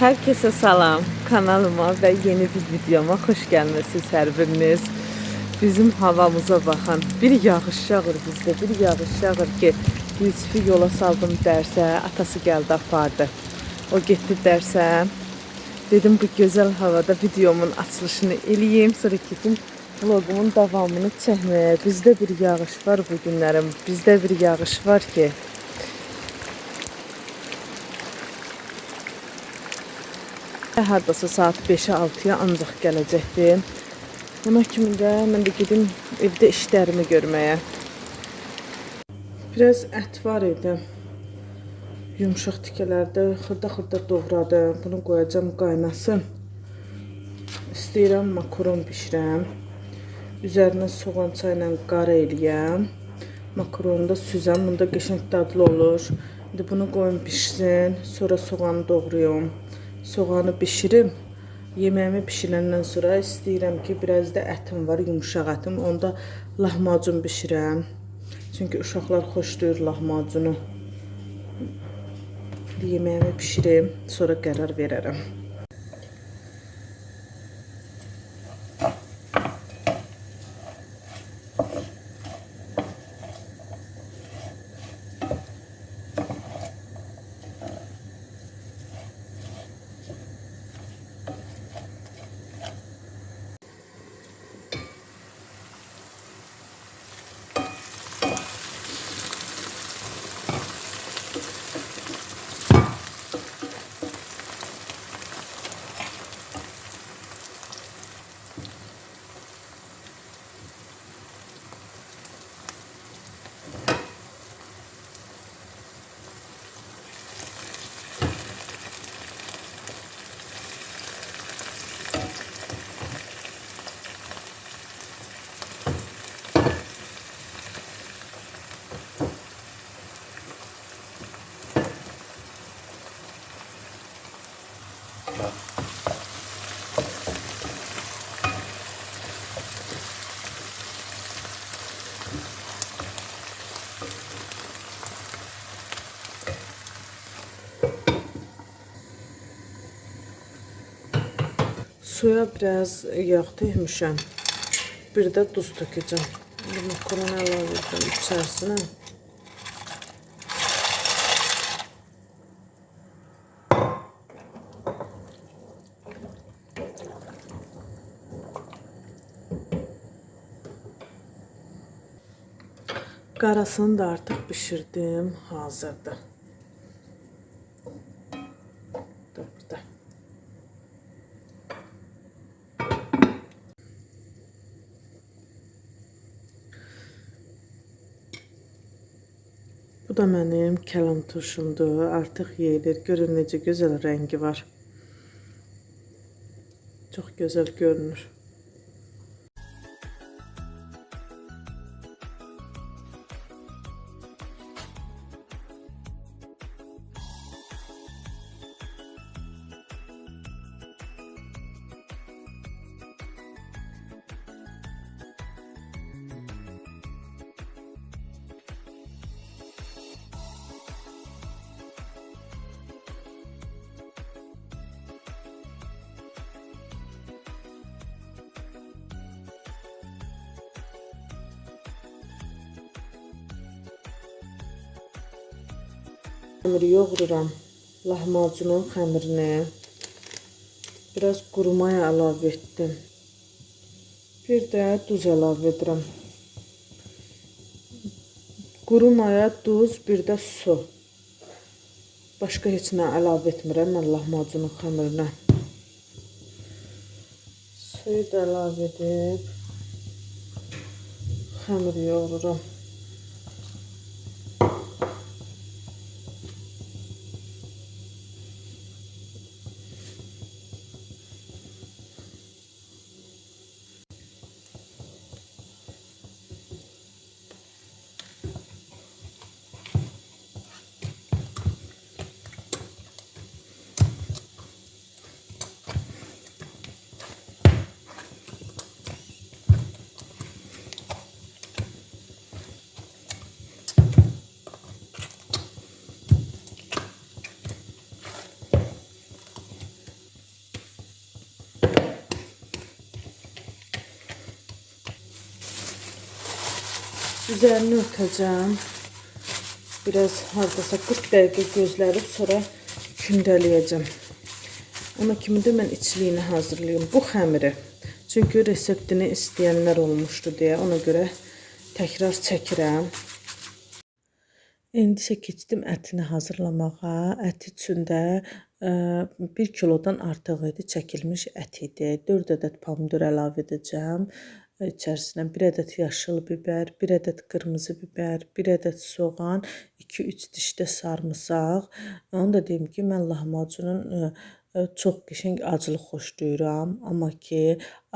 Herkese salam. Kanalıma ve yeni bir videoma hoş gelmesiniz her biriniz. Bizim havamıza bakın. Bir yağış yağır bizde, bir yağış yağır ki Yusufu yola saldım dersə, atası geldi apardı. O gitti dersə, dedim bu güzel havada videomun açılışını eləyim, sonra gedim vlogumun davamını çəkməyə. Bizdə bir yağış var bu günlərim. Bizdə bir yağış var ki, Hardasa saat 5'e 6'ya ancaq gələcəkdim. Buna kimi də mən də gedim evdə işlərimi görməyə. Biraz ət var idi. Yumşaq tikələrdə xırda-xırda doğradım. Bunu qoyacağam qaynasın. İstəyirəm makaron bişirəm. Üzərinə soğan çayla qara eləyəm. Makaronu da süzəm. Bunda qəşəng dadlı olur. İndi bunu qoyum bişsin. Sonra soğanı doğrayım. Soğanı bişirim. Yeməyimi bişirəndən sonra istəyirəm ki, biraz da ətim var, yumşaq ətim. Onda lahmacun bişirəm. Çünki uşaqlar xoşlayır lahmacunu. Yeməyimi bişirim, sonra qərar verərəm. Suya biraz yağ tökmüşəm. Bir də duz tökəcəm. Bu makaron əlavə edəcəm içərisinə. Qarasını da artıq bişirdim, hazırdır. Bu da mənim kələm turşumdur. Artıq yeyilir. Görün necə gözəl rəngi var. Çox gözəl görünür. Xəmiri yoğururam. Lahmacunun xəmirini. Biraz quru maya əlavə etdim. Bir də duz əlavə edirəm. Quru maya, duz, bir də su. Başqa heç nə əlavə etmirəm mən lahmacunun xəmirinə. Suyu da əlavə edib xəmiri yoğururam. Üzerini örteceğim. Biraz hardasa 40 dakika gözləyib sonra kündələyəcəm. Ona kimi də mən içliyini hazırlayıyorum. Bu xəmiri. Çünki reseptini istəyənlər olmuşdu deyə ona görə təkrar çəkirəm. İndi isə keçdim ətini hazırlamağa. Ət üçün də ə, 1 kilodan artıq idi çəkilmiş ət idi. 4 ədəd pomidor əlavə edəcəm. İçərisinə 1 ədəd yaşıl bibər, 1 ədəd qırmızı bibər, 1 ədəd soğan, 2-3 diş də sarımsaq. Onu da deyim ki, mən lahmacunun ə, ə, çox qəşəng acılıq xoşlayıram, amma ki,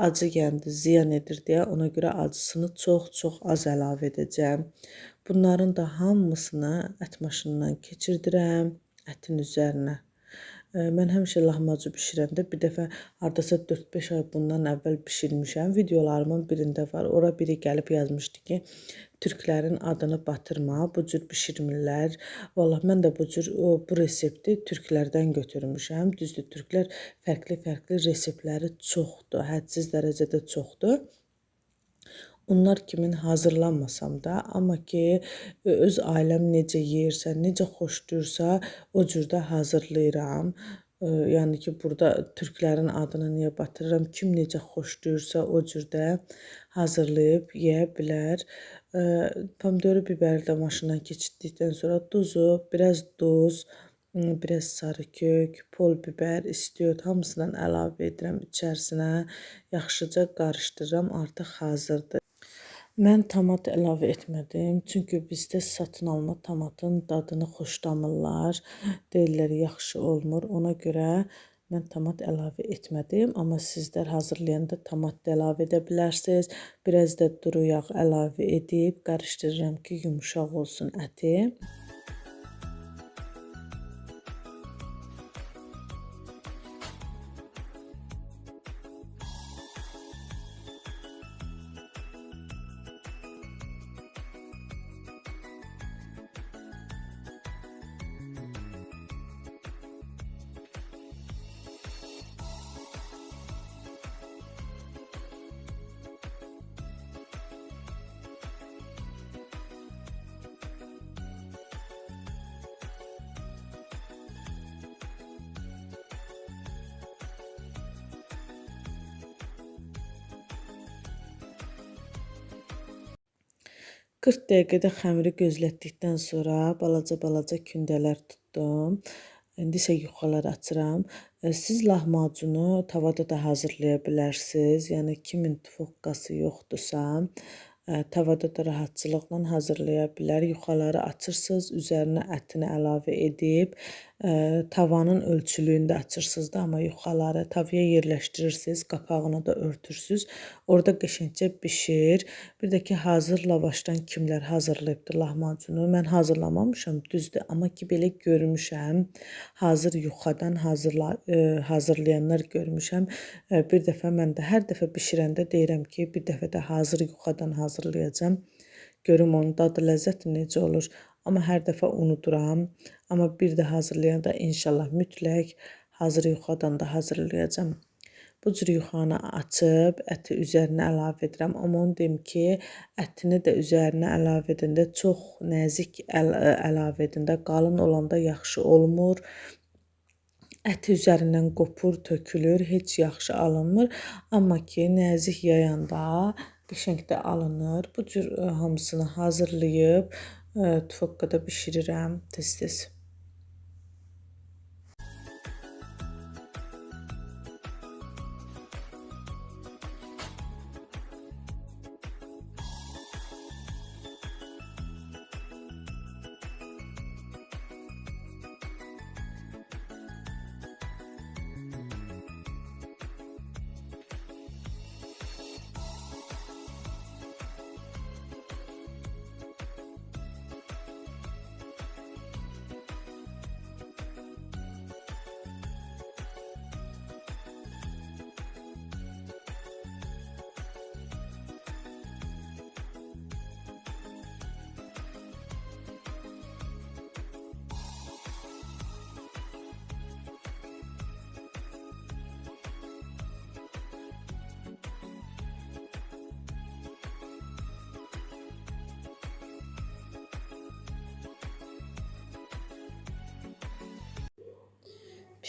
acı gəndi, ziyan edir deyə ona görə acısını çox-çox az əlavə edəcəm. Bunların da hamısını ət maşınından keçirdirəm ətin üzərinə. Mən həmişə lahmacun bişirəndə bir dəfə hardasa 4-5 ay bundan əvvəl bişirmişəm. Videolarımın birində var. Ora biri gəlib yazmışdı ki, türklərin adını batırma, bu cür bişirmirlər. Vallah mən də bu cür bu resepti türklərdən götürmüşəm. Düzdür, türklər fərqli-fərqli reseptləri çoxdur, hədsiz dərəcədə çoxdur. Onlar kimin hazırlanmasam da, amma ki öz ailəm necə yeyirsə, necə xoşlayırsa, o cürdə hazırlayıram. Ə, Yəni ki, burada türklərin adını niyə batırıram? Kim necə xoşlayırsa, o cürdə hazırlayıb yeyə bilər. Ə, Pomidoru, bibəri də maşından keçirdikdən sonra duzu, biraz duz, biraz sarı kök, pul biber, istiot hamısından əlavə edirəm içərisinə. Yaxşıca qarışdırıram, artıq hazırdır. Mən tomat əlavə etmədim, çünki bizdə satın alma tomatın dadını xoşlamırlar. Deyirlər yaxşı olmur. Ona görə mən tomat əlavə etmədim, amma sizlər hazırlayanda tomat da əlavə edə bilərsiniz. Biraz da duru yağ əlavə edib qarışdırıram ki, yumşaq olsun əti. 40 dəqiqədə xəmiri gözlətdikdən sonra balaca-balaca kündələr tutdum. İndi isə yuxalar açıram. E, Siz lahmacunu tavada da hazırlaya bilərsiniz. Yəni kimin tufokqası yoxdursa, e, tavada da rahatçılıqla hazırlaya bilər. Yuxaları açırsınız, üzərinə ətini əlavə edib, tavanın ölçülüyündə açırsınız da, amma yuxaları tavaya yerləşdirirsiniz, qapağını da örtürsüz. Orada qəşəngcə bişir. Bir də ki, hazır lavaşdan kimlər hazırlayıbdı lahmacunu? Mən hazırlamamışam, düzdür, amma ki belə görmüşəm. Hazır yuxadan hazırla e, hazırlayanlar görmüşəm. Bir dəfə mən də hər dəfə bişirəndə deyirəm ki, bir dəfə də hazır yuxadan hazırlayacağam. Görüm onun dadı, ləzzəti necə olur. Amma hər dəfə unuduram. Amma bir də hazırlayanda inşallah mütləq hazır yuxadan da hazırlayacağam. Bu cür yuxanı açıb əti üzərinə əlavə edirəm. Amma onu deyim ki, ətini də üzərinə əlavə edəndə çox nəzik əl əlavə edin də, qalın olanda yaxşı olmur. Əti üzərindən qopur, tökülür, heç yaxşı alınmır. Amma ki, nəzik yayanda qəşəng də alınır. Bu cür hamısını hazırlayıb Ee, tufakka da pişirirəm tez-tez.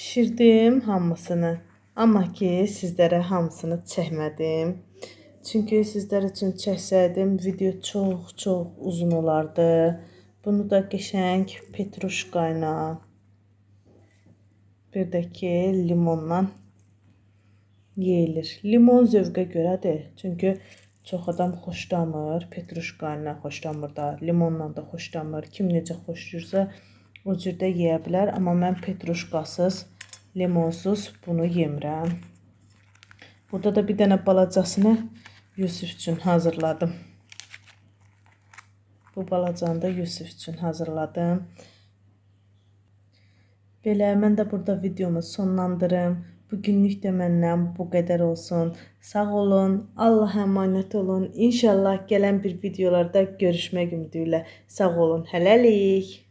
Pişirdim hamısını. Amma ki sizlərə hamısını çəkmədim. Çünki sizlər üçün çəksəydim video çox-çox uzun olardı. Bunu da qəşəng petruşka ilə bir də ki limonla yeyilir. Limon zövqə görədir. Çünki çox adam xoşlamır. Petruşka ilə xoşlamır da, limonla da xoşlamır. Kim necə xoşlayırsa o cür də yeyə bilər. Amma mən petruşkasız, limonsuz bunu yemirəm. Burada da bir dənə balacasını Yusuf üçün hazırladım. Bu balacanı da Yusuf üçün hazırladım. Belə mən də burada videomu sonlandırım. Bugünlük də məndən bu qədər olsun. Sağ olun, Allaha əmanət olun. İnşallah gələn bir videolarda görüşmək ümidi ilə. Sağ olun. Hələlik.